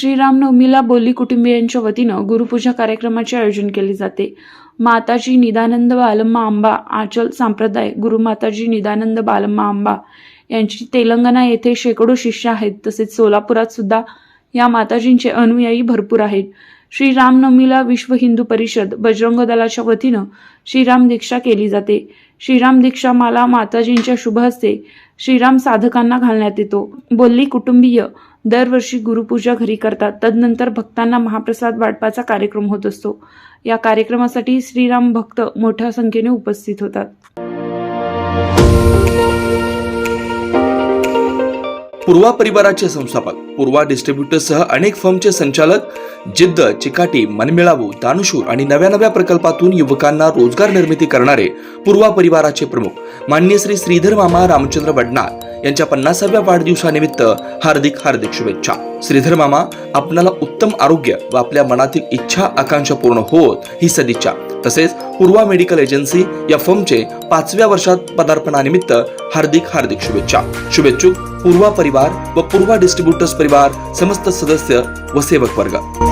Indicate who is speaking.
Speaker 1: श्रीरामनवमीला बोली कुटुंबियांच्या वतीनं गुरुपूजा कार्यक्रमाचे आयोजन केले जाते. माताजी निदानंद बालम्मा आंबा आचल संप्रदाय गुरुमाताजी निदानंद बालम्मा आंबा यांची तेलंगणा येथे शेकडो शिष्य आहेत. तसेच सोलापुरात सुद्धा या माताजींचे अनुयायी भरपूर आहेत. श्री रामनवमीला विश्व हिंदू परिषद बजरंग दलाच्या वतीनं श्रीराम दीक्षा केली जाते. श्रीराम दीक्षा माला माताजींच्या शुभ हस्ते श्रीराम साधकांना घालण्यात येतो. बोलली कुटुंबीय. दरवर्षी गुरुपूजा घरी करतात. तदनंतर भक्तांना महाप्रसाद वाटपाचा कार्यक्रम होत असतो. या कार्यक्रमासाठी श्रीराम भक्त मोठ्या संख्येने उपस्थित होतात.
Speaker 2: पूर्वा परिवाराचे संस्थापक पूर्वा डिस्ट्रीब्युटरसह अनेक फर्मचे संचालक जिद्द चिकाटी मनमिळावू दानशूर आणि नव्या नव्या प्रकल्पातून युवकांना रोजगार निर्मिती करणारे पूर्वा परिवाराचे प्रमुख मान्य श्री श्रीधर मामा रामचंद्र वडनार यांच्या पन्नासाव्या वाढदिवसानिमित्त हार्दिक हार्दिक शुभेच्छा. श्रीधर मामा आपणाला उत्तम आरोग्य व आपल्या मनातील इच्छा आकांक्षा पूर्ण होत ही सदिच्छा. तसेच पूर्वा मेडिकल एजन्सी या फर्मचे पाचव्या वर्षात पदार्पणानिमित्त हार्दिक हार्दिक शुभेच्छा. शुभेच्छुक. पूर्वा परिवार व पूर्वा डिस्ट्रीब्युटर्स परिवार समस्त सदस्य व सेवक वर्ग.